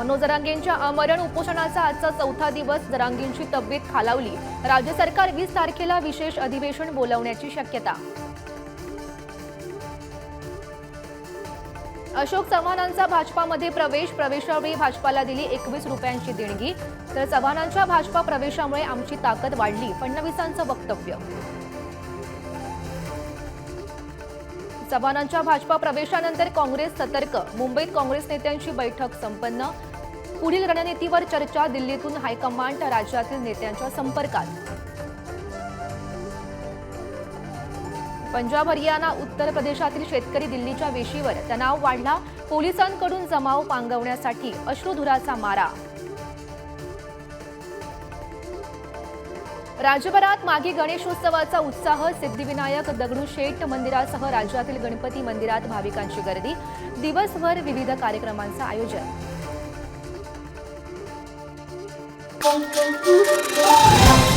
मनोज जरांगेंच्या आमरण उपोषणाचा आजचा चौथा दिवस जरांगेंची तब्येत खालावली. राज्य सरकार वीस तारखेला विशेष अधिवेशन बोलावण्याची शक्यता. अशोक चव्हाणांचा भाजपामध्ये प्रवेश प्रवेशावेळी भाजपाला दिली एकवीस रुपयांची देणगी. तर चव्हाणांच्या भाजपा प्रवेशामुळे आमची ताकद वाढली. फडणवीसांचं वक्तव्य. चव्हाणांच्या भाजपा प्रवेशानंतर काँग्रेस सतर्क. मुंबईत काँग्रेस नेत्यांची बैठक संपन्न. पुढील रणनीतीवर चर्चा दिल्लीतून हायकमांड राज्यातील नेत्यांच्या संपर्कात. पंजाब हरियाणा उत्तर प्रदेशातील शेतकरी दिल्लीच्या वेशीवर तणाव वाढला. पोलिसांकडून जमाव पांगवण्यासाठी अश्रुधुराचा मारा. राज्यभरात मागे गणेशोत्सवाचा उत्साह सिद्धिविनायक दगडूशेठ मंदिरासह राज्यातील गणपती मंदिरात भाविकांची गर्दी. दिवसभर विविध कार्यक्रमांचं आयोजन. 风风风风。